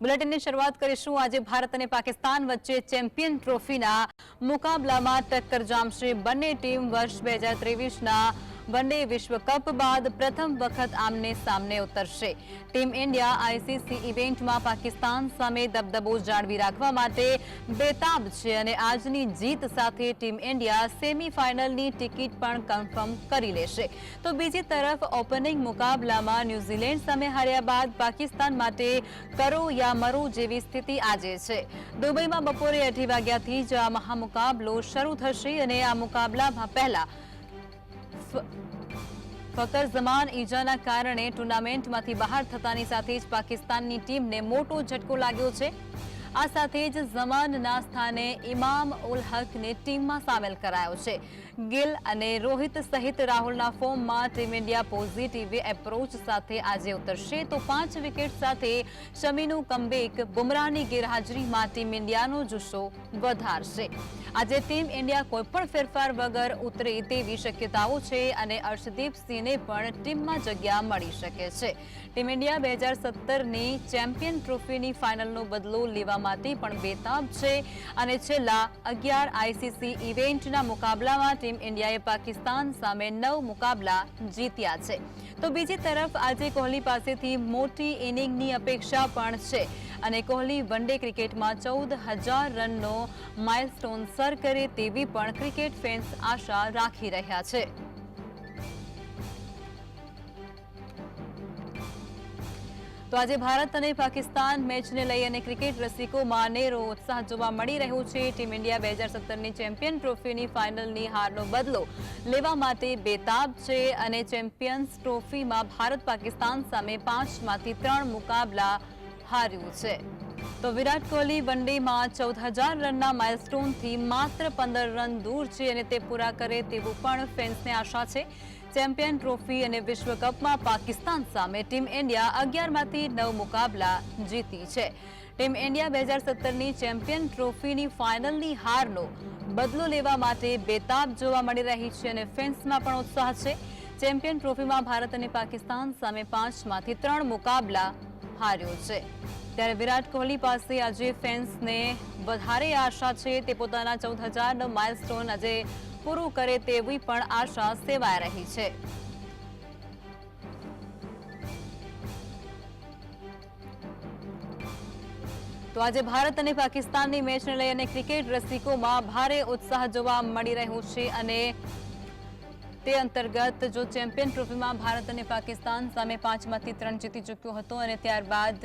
બુલેટિનની શરૂઆત કરીશું. આજે ભારત અને પાકિસ્તાન વચ્ચે ચેમ્પિયન ટ્રોફીના મુકાબલામાં ટક્કર જામશે. બંને ટીમ વર્ષ બે હજાર ત્રેવીસના વન વિશ્વકપ વિશ્વ કપ બાદ પ્રથમ વખત આમને સામને ઉતરશે. ટીમ ઇન્ડિયા આઈસીસી ઇવેન્ટમાં પાકિસ્તાન સામે દબદબો જાળવી રાખવા માટે બેતાબ છે અને આજની જીત સાથે ટીમ ઇન્ડિયા સેમીફાઇનલની ટિકિટ પણ કન્ફર્મ કરી લેશે. તો બીજી તરફ ઓપનિંગ મુકાબલામાં ન્યૂઝીલેન્ડ સામે હાર્યા બાદ પાકિસ્તાન માટે કરો યા મરો જેવી સ્થિતિ આજે છે. દુબઈમાં બપોરે અઢી વાગ્યાથી જ આ મહામુકાબલો શરૂ થશે અને આ મુકાબલામાં પહેલા ફ- ફકર ઝમાન ઈજાના કારણે ટુર્નામેન્ટમાંથી બહાર થતાની સાથે જ પાકિસ્તાનની ટીમને મોટો ઝટકો લાગ્યો છે. આ સાથે જ ઝમાનના સ્થાને ઇમામ ઉલ હકને ટીમમાં સામેલ કરાયો છે. ગિલ અને રોહિત સહિત રાહુલના ફોર્મમાં ટીમ ઇન્ડિયા પોઝિટિવ એપ્રોચ સાથે આજે ઉતરશે. તો પાંચ વિકેટ સાથે શમીનું કમબેક બુમરાહની ગેરહાજરીમાં ટીમ ઇન્ડિયાનો જુસ્સો વધારશે. આજે ટીમ ઇન્ડિયા કોઈપણ ફેરફાર વગર ઉતરે તેવી શક્યતાઓ છે અને અર્શદીપ સિંહને પણ ટીમમાં જગ્યા મળી શકે છે. ટીમ ઇન્ડિયા બે હજાર સત્તરની ચેમ્પિયન ટ્રોફીની ફાઇનલનો બદલો લેવા માટે પણ બેતાબ છે. અને છેલ્લા અગિયાર આઈસીસી ઇવેન્ટના મુકાબલામાં ટીમ ઇન્ડિયાએ પાકિસ્તાન સામે નવ મુકાબલા જીત્યા છે. તો બીજી તરફ આજે કોહલી પાસેથી મોટી ઇનિંગની અપેક્ષા પણ છે. અને કોહલી વનડે ક્રિકેટમાં ચૌદ હજાર રનનો માઇલસ્ટોન સર કરે તેવી પણ ક્રિકેટ ફેન્સ આશા રાખી રહ્યા છે. તો આજે ભારત અને પાકિસ્તાન મેચને લઈ અને ક્રિકેટ રસિકોમાં નેરો ઉત્સાહ જોવા મળી રહ્યો છે. ટીમ ઇન્ડિયા બે હજાર સત્તરની ચેમ્પિયન ટ્રોફીની ફાઇનલની હારનો બદલો લેવા માટે બેતાબ છે અને ચેમ્પિયન્સ ટ્રોફીમાં ભારત પાકિસ્તાન સામે પાંચમાંથી ત્રણ મુકાબલા હાર્યું છે. તો વિરાટ કોહલી વનડેમાં ચૌદ હજાર રનના માઇલસ્ટોનથી માત્ર પંદર રન દૂર છે અને તે પૂરા કરે તેવું પણ ફેન્સને આશા છે. ચેમ્પિયન ટ્રોફી અને વિશ્વ કપમાં પાકિસ્તાન સામે ટીમ ઇન્ડિયા અગિયારમાંથી નવ મુકાબલા જીતી છે. ટીમ ઇન્ડિયા બે હજાર સત્તરની ચેમ્પિયન ટ્રોફીની ફાઇનલની હારનો બદલો લેવા માટે બેતાબ જોવા મળી રહી છે અને ફેન્સમાં પણ ઉત્સાહ છે. ચેમ્પિયન ટ્રોફીમાં ભારત અને પાકિસ્તાન સામે પાંચમાંથી ત્રણ મુકાબલા હાર્યો છે. ત્યારે વિરાટ કોહલી પાસે આજે ફેન્સને વધારે આશા છે તે પોતાના ચૌદ હજારનો માઇલસ્ટોન આજે પૂરું કરે તેવી પણ આશા સેવાઈ રહી છે. તો આજે ભારત અને પાકિસ્તાનની મેચને લઈ અને ક્રિકેટ રસિકોમાં ભારે ઉત્સાહ જોવા મળી રહ્યો છે અને તે અંતર્ગત જો ચેમ્પિયન ટ્રોફીમાં ભારત અને પાકિસ્તાન સામે પાંચમાંથી ત્રણ જીતી ચૂક્યો હતો અને ત્યારબાદ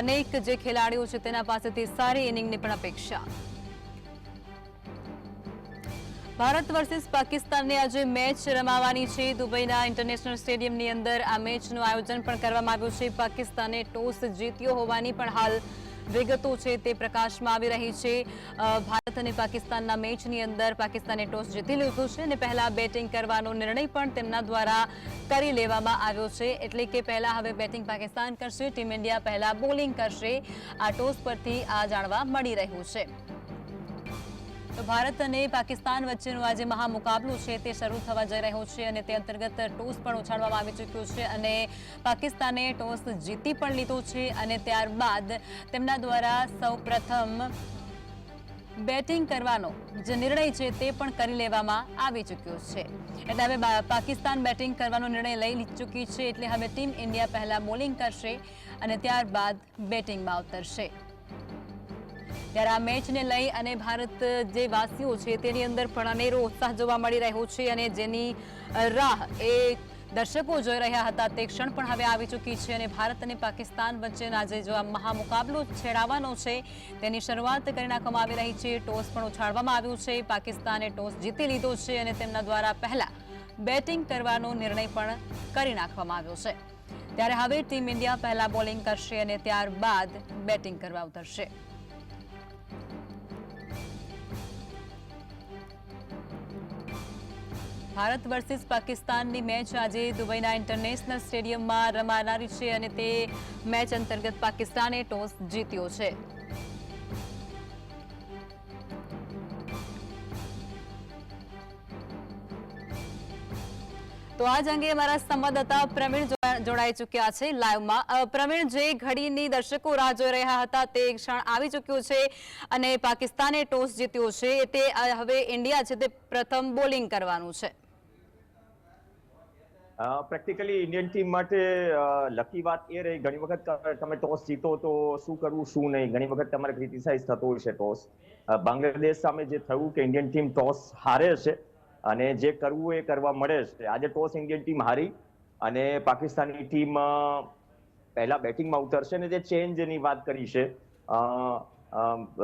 અનેક જે ખેલાડીઓ છે તેના પાસેથી સારી ઇનિંગની પણ અપેક્ષા. ભારત વર્સિસ પાકિસ્તાનની આજે મેચ રમાવાની છે. દુબઈના ઇન્ટરનેશનલ સ્ટેડિયમની અંદર આ મેચનું આયોજન પણ કરવામાં આવ્યું છે. પાકિસ્તાને ટોસ જીત્યો હોવાની પણ હાલ વિગતો છે તે પ્રકાશમાં આવી રહી છે. ભારત અને પાકિસ્તાનના મેચની અંદર પાકિસ્તાને ટોસ જીતી લીધું છે અને પહેલા બેટિંગ કરવાનો નિર્ણય પણ તેમના દ્વારા કરી લેવામાં આવ્યો છે. એટલે કે પહેલા હવે બેટિંગ પાકિસ્તાન કરશે, ટીમ ઇન્ડિયા પહેલા બોલિંગ કરશે. આ ટોસ પરથી આ જાણવા મળી રહ્યું છે. તો ભારત અને પાકિસ્તાન વચ્ચેનો આજે મહામુકાબલો છે તે શરૂ થવા જઈ રહ્યો છે અને તે અંતર્ગત ટોસ પણ ઉછાળવામાં આવી ચૂક્યો છે અને પાકિસ્તાને ટોસ જીતી પણ લીધો છે અને ત્યારબાદ તેમના દ્વારા સૌપ્રથમ બેટિંગ કરવાનો જે નિર્ણય છે તે પણ કરી લેવામાં આવી ચૂક્યો છે. એટલે હવે પાકિસ્તાન બેટિંગ કરવાનો નિર્ણય લઈ ચૂકી છે એટલે હવે ટીમ ઇન્ડિયા પહેલાં બોલિંગ કરશે અને ત્યારબાદ બેટિંગમાં ઉતરશે. ત્યારે આ મેચને લઈ અને ભારત જે વાસીઓ છે તેની અંદર પણ અનેરો ઉત્સાહ જોવા મળી રહ્યો છે અને જેની રાહ એ દર્શકો જોઈ રહ્યા હતા તે ક્ષણ પણ હવે આવી ચૂકી છે અને ભારત અને પાકિસ્તાન વચ્ચેના જે જો આ મહામુકાબલો છેડાવાનો છે તેની શરૂઆત કરી નાખવામાં આવી રહી છે. ટોસ પણ ઉછાળવામાં આવ્યું છે. પાકિસ્તાને ટોસ જીતી લીધો છે અને તેમના દ્વારા પહેલા બેટિંગ કરવાનો નિર્ણય પણ કરી નાખવામાં આવ્યો છે. ત્યારે હવે ટીમ ઇન્ડિયા પહેલા બોલિંગ કરશે અને ત્યારબાદ બેટિંગ કરવા ઉતરશે. ભારત વર્સિસ પાકિસ્તાનની મેચ આજે દુબઈના ઇન્ટરનેશનલ સ્ટેડિયમમાં રમાનારી છે અને તે મેચ અંતર્ગત પાકિસ્તાને ટોસ જીત્યો છે. તો આજ અંગે અમારા સંવાદદાતા પ્રવીણ જોડાઈ ચૂક્યા છે લાઈવમાં. પ્રવીણ, જે ઘડીની દર્શકો રાહ જોઈ રહ્યા હતા તે ક્ષણ આવી ચૂક્યું છે અને પાકિસ્તાને ટોસ જીત્યો છે. તે હવે ઇન્ડિયા છે તે પ્રથમ બોલિંગ કરવાનું છે. પ્રેક્ટિકલી ઇન્ડિયન ટીમ માટે લકી વાત એ રહી ઘણી વખત તમે ટોસ જીતો તો શું કરવું, શું નહીં? ઘણી વખત તમારે ક્રિટિસાઇઝ થતો હોય છે ટોસ. બાંગ્લાદેશ સામે જે થયું કે ઇન્ડિયન ટીમ ટોસ હારે છે અને જે કરવું એ કરવા મળે છે. આજે ટોસ ઇન્ડિયન ટીમ હારી અને પાકિસ્તાની ટીમ પહેલા બેટિંગમાં ઉતરશે અને જે ચેન્જની વાત કરી છે.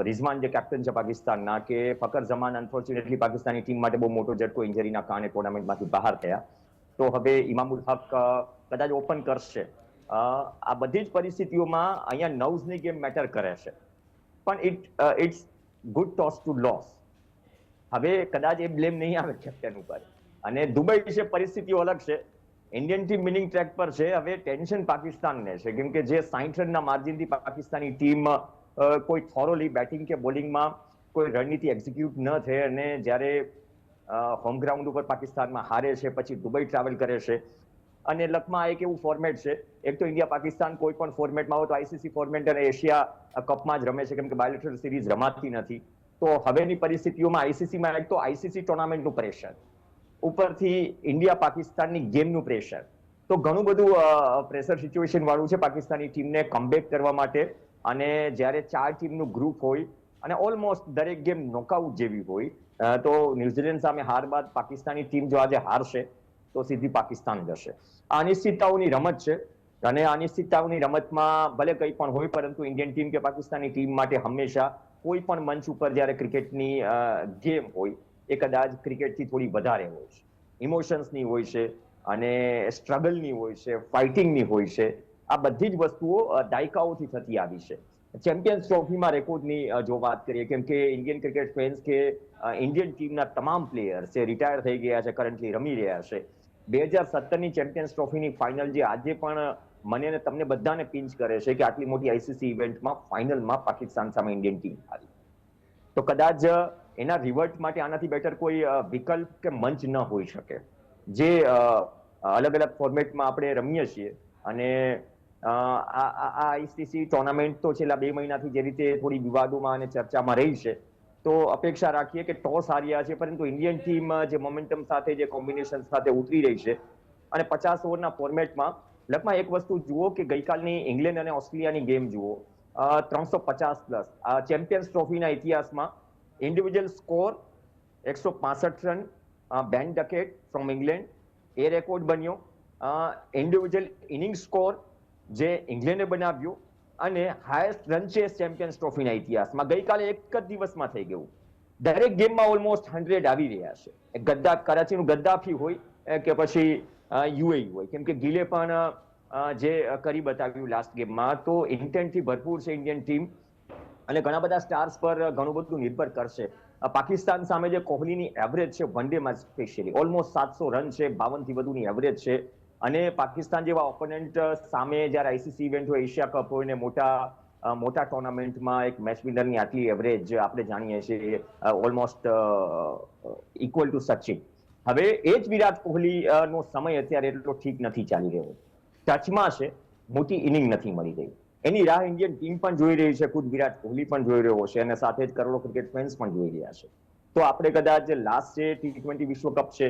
રિઝવાન જે કેપ્ટન છે પાકિસ્તાનના કે ફકર જમાન અનફોર્ચ્યુનેટલી પાકિસ્તાની ટીમ માટે બહુ મોટો ઝટકો ઇન્જરીના કારણે ટુર્નામેન્ટમાંથી બહાર થયા. તો હવે ઇમામુલ હક કદાચ ઓપન કરશે. આ બધી જ પરિસ્થિતિઓમાં અહીંયા નવઝની ગેમ મેટર કરે છે. પણ it it's good toss to lose હવે કદાચ એ બ્લેમ નહીં આવે કેપ્ટન ઉપર. અને દુબઈ વિશે પરિસ્થિતિઓ અલગ છે. ઇન્ડિયન ટીમ વિનિંગ ટ્રેક પર છે. હવે ટેન્શન પાકિસ્તાનને છે. કેમ કે જે સાઈઠ રનના માર્જિનથી પાકિસ્તાની ટીમ કોઈ થોરોલી બેટિંગ કે બોલિંગમાં કોઈ રણનીતિ એક્ઝિક્યુટ ન થઈ અને જ્યારે હોમ ગ્રાઉન્ડ ઉપર પાકિસ્તાનમાં હારે છે, પછી દુબઈ ટ્રાવેલ કરે છે. અને લકમાં એક એવું ફોર્મેટ છે, એક તો ઇન્ડિયા પાકિસ્તાન કોઈ પણ ફોર્મેટમાં હોય તો આઈસીસી ફોર્મેટ અને એશિયા કપમાં જ રમે છે, કેમ કે બાયોલેટરલ સિરીઝ રમાતી નથી. તો હવેની પરિસ્થિતિઓમાં આઈસીસીમાં એક તો આઈસીસી ટુર્નામેન્ટનું પ્રેશર ઉપરથી ઇન્ડિયા પાકિસ્તાનની ગેમનું પ્રેશર તો ઘણું બધું પ્રેશર સિચ્યુએશન વાળું છે પાકિસ્તાની ટીમને કમબેક કરવા માટે. અને જ્યારે ચાર ટીમનું ગ્રુપ હોય અને ઓલમોસ્ટ દરેક ગેમ નોકઆઉટ જેવી હોય તો ન્યુઝીલેન્ડ સામે હાર બાદ પાકિસ્તાની ટીમ જો આજે હારશે, તો સીધી પાકિસ્તાન જશે. આ અનિશ્ચિતતાઓની રમત છે અને અનિશ્ચિતતાઓની રમતમાં ભલે કંઈ પણ હોય, પરંતુ ઇન્ડિયન ટીમ કે પાકિસ્તાની ટીમ માટે હંમેશા કોઈ પણ મંચ ઉપર જ્યારે ક્રિકેટની ગેમ હોય, એ કદાચ ક્રિકેટથી થોડી વધારે હોય છે. ઇમોશન્સની હોય છે અને સ્ટ્રગલની હોય છે ફાઇટિંગની હોય છે. આ બધી જ વસ્તુઓ દાયકાઓથી થતી આવી છે. ચેમ્પિયન્સ ટ્રોફીમાં રેકોર્ડની જો વાત કરીએ, કેમ કે ઇન્ડિયન ક્રિકેટ ફેન્સ કે ઇન્ડિયન ટીમના તમામ પ્લેયર જે રિટાયર થઈ ગયા છે કરન્ટલી રમી રહ્યા છે. બે હજાર સત્તરની ચેમ્પિયન્સ ટ્રોફીની ફાઇનલ જે આજે પણ મને અને તમને બધાને પિંચ કરે છે કે આટલી મોટી આઈસીસી ઇવેન્ટમાં ફાઇનલમાં પાકિસ્તાન સામે ઇન્ડિયન ટીમ હારી. તો કદાચ એના રિવર્ટ માટે આનાથી બેટર કોઈ વિકલ્પ કે મંચ ન હોઈ શકે. જે અલગ અલગ ફોર્મેટમાં આપણે રમીએ છીએ અને આ આઈસીસી ટુર્નામેન્ટ તો છેલ્લા બે મહિનાથી જે રીતે થોડી વિવાદોમાં અને ચર્ચામાં રહી છે, તો અપેક્ષા રાખીએ કે ટોસ હાર્યા છે, પરંતુ ઇન્ડિયન ટીમ જે મોમેન્ટમ સાથે, જે કોમ્બિનેશન સાથે ઉતરી રહી છે, અને પચાસ ઓવરના ફોર્મેટમાં લગમાં એક વસ્તુ જુઓ કે ગઈકાલની ઇંગ્લેન્ડ અને ઓસ્ટ્રેલિયાની ગેમ જુઓ ત્રણસો પચાસ પ્લસ ચેમ્પિયન્સ ટ્રોફીના ઇતિહાસમાં ઇન્ડિવિજ્યુઅલ સ્કોર એકસો પાસઠ run Ben Duckett from England A record બન્યો. ઇન્ડિવિજ્યુઅલ ઇનિંગ સ્કોર જે ઇંગ્લેન્ડે બનાવ્યું અને હાયેસ્ટ છે ચેમ્પિયન્સ ટ્રોફીના ઇતિહાસમાં ગઈકાલે એક જ દિવસમાં થઈ ગયું. દરેક ગેમમાં ઓલમોસ્ટ હંડ્રેડ આવી રહ્યા છે. ગદ્દા કરાચીનું ગદ્દાફી હોય કે પછી યુએઈ હોય. કેમ કે ગિલે પણ જે કરી બતાવ્યું લાસ્ટ ગેમમાં, તો ઇન્ટેન્ટથી ભરપૂર છે ઇન્ડિયન ટીમ અને ઘણા બધા સ્ટાર્સ પર ઘણું બધું નિર્ભર કરશે. પાકિસ્તાન સામે જે કોહલીની એવરેજ છે વન ડેમાં સ્પેશિયલી ઓલમોસ્ટ સાતસો રન છે બાવનથી વધુની એવરેજ છે. અને પાકિસ્તાન જેવા ઓપોનન્ટ સામે જ્યારે આઈસીસી ઇવેન્ટ હોય એશિયા કપ હોય ને મોટા મોટા ટુર્નામેન્ટમાં એક મેચ વિનરની આટલી એવરેજ આપણે જાણીએ છીએ ઓલમોસ્ટ ઇક્વલ ટુ સચિન. હવે એ જ વિરાટ કોહલી નો સમય અત્યારે એટલો ઠીક નથી ચાલી રહ્યો. ટચમાં છે મોટી ઇનિંગ નથી મળી રહી. એની રાહ ઇન્ડિયન ટીમ પણ જોઈ રહી છે, ખુદ વિરાટ કોહલી પણ જોઈ રહ્યો છે અને સાથે જ કરોડો ક્રિકેટ ફેન્સ પણ જોઈ રહ્યા છે. તો આપણે કદાચ લાસ્ટ જે ટી ટ્વેન્ટી વિશ્વકપ છે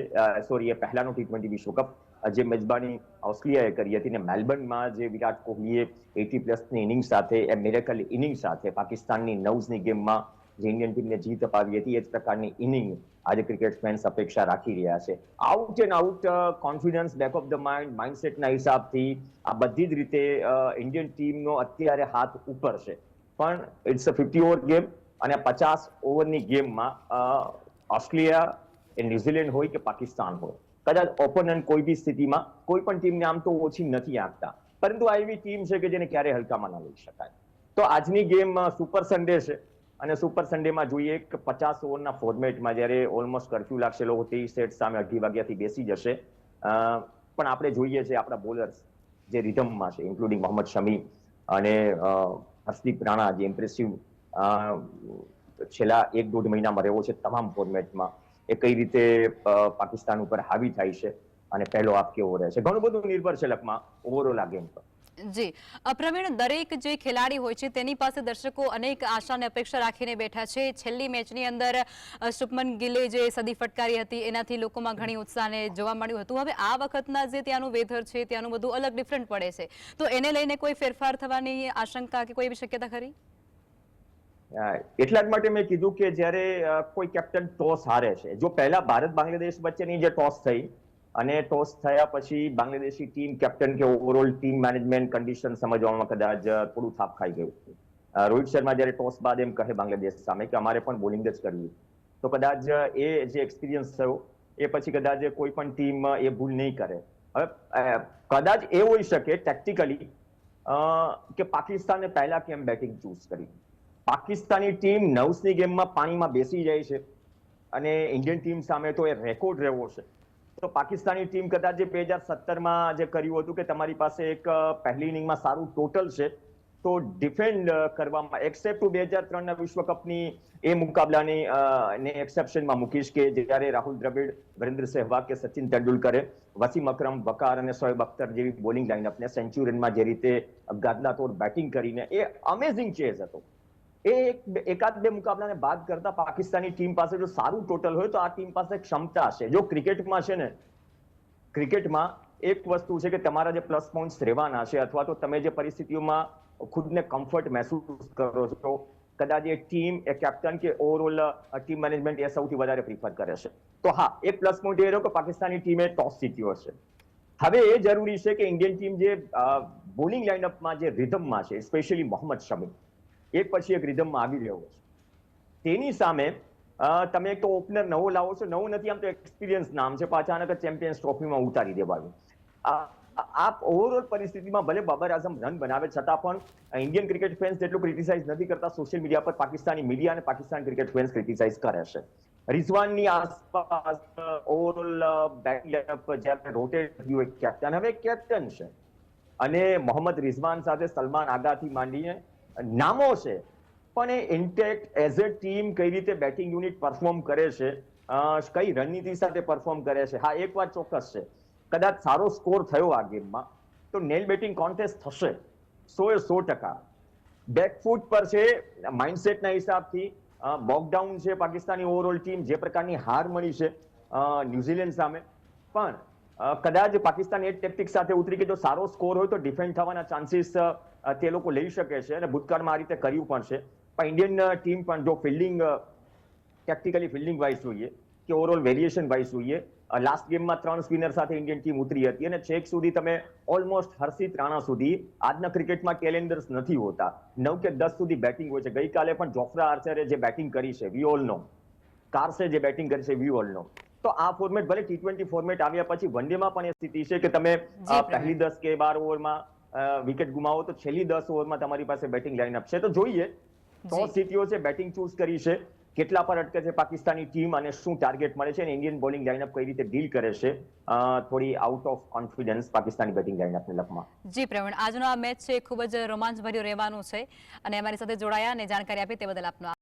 સોરી એ પહેલાનો ટી ટ્વેન્ટી વિશ્વકપ જે મેજબાની ઓસ્ટ્રેલિયાએ કરી હતી ને મેલબર્નમાં જે વિરાટ કોહલીએ એટી પ્લસની ઇનિંગ સાથે, એ મેરેકલ ઇનિંગ સાથે પાકિસ્તાનની નવઝની ગેમમાં જે ઇન્ડિયન ટીમને જીત અપાવી હતી, એ જ પ્રકારની ઇનિંગ આજે ક્રિકેટ ફેન્સ અપેક્ષા રાખી રહ્યા છે. Out and out confidence back of the mind માઇન્ડસેટના હિસાબથી આ બધી જ રીતે ઇન્ડિયન ટીમનો અત્યારે હાથ ઉપર છે. પણ it's a fifty over game અને પચાસ ઓવરની ગેમમાં ઓસ્ટ્રેલિયા એ ન્યુઝીલેન્ડ હોય કે પાકિસ્તાન હોય. કદાચ ઓપોનન્ટ કોઈ બી સ્થિતિમાં કોઈ પણ ટીમને આમ તો ઓછી નથી આપતા. પરંતુ આ એવી ટીમ છે કે જેને ક્યારે હલકામાં ન લઈ શકાય. તો આજની ગેમ સુપર સન્ડે છે. અને સુપર સન્ડેમાં જોઈએ કે પચાસ ઓવરના ફોર્મેટમાં જ્યારે ઓલમોસ્ટ કરફ્યુ લાગશે, લોકો ત્રીસ સેટ સામે અઢી વાગ્યાથી બેસી જશે. પણ આપણે જોઈએ છે આપણા બોલર્સ જે રિધમમાં છે ઇન્ક્લુડિંગ મોહમ્મદ શમી અને હર્ષદીપ રાણા, જે ઇમ્પ્રેસિવ છેલ્લા એક દોઢ મહિનામાં રહ્યો છે તમામ ફોર્મેટમાં એ કઈ રીતે પાકિસ્તાન ઉપર હાવી થાય છે અને પહેલો આપ કેવો રહેશે? ઘણું બધું નિર્ભર છે લકમાં ઓવરઓલ આ ગેમ પર. જી. પ્રવીણ દરેક જે ખેલાડી હોય છે તેની પાસે દર્શકો અનેક આશા અને અપેક્ષા રાખીને બેઠા છે. છેલ્લી મેચની અંદર શુભમન ગિલે જે સદી ફટકારી હતી, એનાથી લોકોમાં ઘણી ઉત્સાહને જોવા મળ્યું હતું. હવે આ વખતના જે ત્યાંનું વેધર છે, ત્યાંનું બધું અલગ ડિફરન્ટ પડે છે. તો એને લઈને કોઈ ફેરફાર થવાની આશંકા કે કોઈ એવી શક્યતા ખરી? એટલા જ માટે મેં કીધું કે જ્યારે કોઈ કેપ્ટન ટોસ હારે છે, જો પહેલા ભારત બાંગ્લાદેશ વચ્ચેની જે ટોસ થઈ, અને ટોસ થયા પછી બાંગ્લાદેશી ટીમ કેપ્ટન કે ઓવરઓલ ટીમ મેનેજમેન્ટ કન્ડિશન સમજવામાં કદાચ થોડું થાપ ખાઈ ગયું. રોહિત શર્મા જ્યારે ટોસ બાદ એમ કહે બાંગ્લાદેશ સામે કે અમારે પણ બોલિંગ જ કરવી. તો કદાચ એ જે એક્સપિરિયન્સ થયો, એ પછી કદાચ કોઈ પણ ટીમ એ ભૂલ નહીં કરે. હવે કદાચ એ હોઈ શકે ટેક્ટિકલી કે પાકિસ્તાને પહેલા કેમ બેટિંગ ચૂઝ કરી? પાકિસ્તાની ટીમ નવસની ગેમમાં પાણીમાં બેસી જાય છે અને ઇન્ડિયન ટીમ સામે તો એ રેકોર્ડ રહેવો છે. તો પાકિસ્તાની ટીમ કદાચ જે બે હજાર સત્તરમાં જે કર્યું હતું કે તમારી પાસે એક પહેલી ઇનિંગમાં સારું ટોટલ છે, તો ડિફેન્ડ કરવામાં એક્સેપ્ટ ટુ બે હજાર ત્રણના વિશ્વ કપની એ મુકાબલાની ને એક્સેપ્શનમાં મૂકીશ કે જ્યારે રાહુલ દ્રવિડ, વરેન્દ્ર સહેવાગ કે સચિન તેંડુલકરે વસીમ અકરમ, વકાર અને શોએબ અખ્તર જેવી બોલિંગ લાઇનઅપને સેન્ચુરીમાં જે રીતે ગાદલાતોડ બેટિંગ કરીને એ અમેઝિંગ ચેઝ હતો. એ એક એકાદ બે મુકાબલાને બાદ કરતા પાકિસ્તાની ટીમ પાસે જો સારું ટોટલ હોય તો આ ટીમ પાસે ક્ષમતા છે. જો ક્રિકેટમાં છે ને, ક્રિકેટમાં એક વસ્તુ છે કે તમારા જે પ્લસ પોઈન્ટ્સ રહેવાના છે અથવા તો તમે જે પરિસ્થિતિઓમાં ખુદને કમ્ફર્ટ મહેસૂસ કરો છો, કદાચ એ ટીમ, એ કેપ્ટન કે ઓવરઓલ ટીમ મેનેજમેન્ટ એ સૌથી વધારે પ્રિફર કરે છે. તો હા, એક પ્લસ પોઈન્ટ એ રહ્યો કે પાકિસ્તાની ટીમે ટોસ જીત્યો છે હવે એ જરૂરી છે કે ઇન્ડિયન ટીમ જે બોલિંગ લાઇનઅપમાં જે રિધમમાં છે સ્પેશિયલી મોહમ્મદ શમી એક પછી એક રિધમમાં આવી રહ્યો છે. તેની સામે તમે એક તો ઓપનર નવો લાવો છો, નવું નથી, આમ તો એક્સપિરિયન્સ નામ છે. પાછા અચાનક ચેમ્પિયન્સ ટ્રોફીમાં ઉતારી દેવાનું આ ઓવરઓલ પરિસ્થિતિમાં ભલે બાબર આઝમ રન બનાવે, છતાં પણ ઇન્ડિયન ક્રિકેટ ફેન્સ જેટલું ક્રિટિસાઇઝ નથી કરતા સોશિયલ મીડિયા પર પાકિસ્તાની મીડિયા અને પાકિસ્તાન ક્રિકેટ ફેન્સ ક્રિટિસાઇઝ કરે છે. રિઝવાનની આસપાસ ઓવરઓલ બેકઅપ જ્યારે રોટેટ થયું એક કેપ્ટન હવે કેપ્ટન છે. અને મોહમ્મદ રિઝવાન સાથે સલમાન આગાથી માંડીને નામો છે, પણ એ ઇન્ટેક્ટ એઝ અ ટીમ કઈ રીતે બેટિંગ યુનિટ પરફોર્મ કરે છે કઈ રણનીતિ સાથે પરફોર્મ કરે છે, હા, એક વાત ચોક્કસ છે. કદાચ સારો સ્કોર થયો આ ગેમમાં, તો નેલ બેટિંગ કોન્ટેસ્ટ થશે, સો એ સો ટકા. બેકફૂટ પર છે માઇન્ડસેટના હિસાબથી બોકડાઉન છે પાકિસ્તાની ઓવરઓલ ટીમ જે પ્રકારની હાર મળી છે ન્યુઝીલેન્ડ સામે. પણ કદાચ પાકિસ્તાન એ ટેક્ટિક સાથે ઉતરી કે જો સારો સ્કોર હોય તો ડિફેન્ડ થવાના ચાન્સીસ તે લોકો લઈ શકે છે અને ભૂતકાળમાં આ રીતે કર્યું પણ છે. પણ ઇન્ડિયન ટીમ પણ જો ફિલ્ડિંગ ટેક્ટિકલી ફિલ્ડિંગ વાઇઝ જોઈએ કે ઓવરઓલ વેરિએશન વાઇઝ જોઈએ લાસ્ટ ગેમમાં ત્રણ સ્પિનર સાથે ઇન્ડિયન ટીમ ઉતરી હતી અને છેક સુધી તમે ઓલમોસ્ટ હર્ષિત રાણા સુધી, આજના ક્રિકેટમાં કેલેન્ડર્સ નથી હોતા. નવ કે દસ સુધી બેટિંગ હોય છે. ગઈકાલે પણ જોફ્રા આર્ચરે જે બેટિંગ કરી છે વી ઓલ નો કાર્સે જે બેટિંગ કરી છે વી ઓલ નો તો આ ફોર્મેટ ભલે ટી ટ્વેન્ટી ફોર્મેટ આવ્યા પછી વનડેમાં પણ એ સ્થિતિ છે કે તમે પહેલી દસ કે બાર ઓવરમાં વિકેટ ગુમાવો તો છેલ્લી દસ ઓવરમાં તમારી પાસે બેટિંગ લાઇનઅપ છે. તો જોઈએ ટોસ સ્થિતિઓ છે બેટિંગ ચૂઝ કરી છે કેટલા પર અટકે છે પાકિસ્તાની ટીમ અને શું ટાર્ગેટ મળે છે અને ઇન્ડિયન બોલિંગ લાઇનઅપ કઈ રીતે ડીલ કરે છે. થોડી out of confidence Pakistani batting લાઇનઅપને લકમાં જી પ્રવીણ આજનો આ મેચ છે ખૂબ જ રોમાંચભર્યો રહેવાનું છે અને અમારી સાથે જોડાયા અને જાણકારી આપી તે બદલ આપનો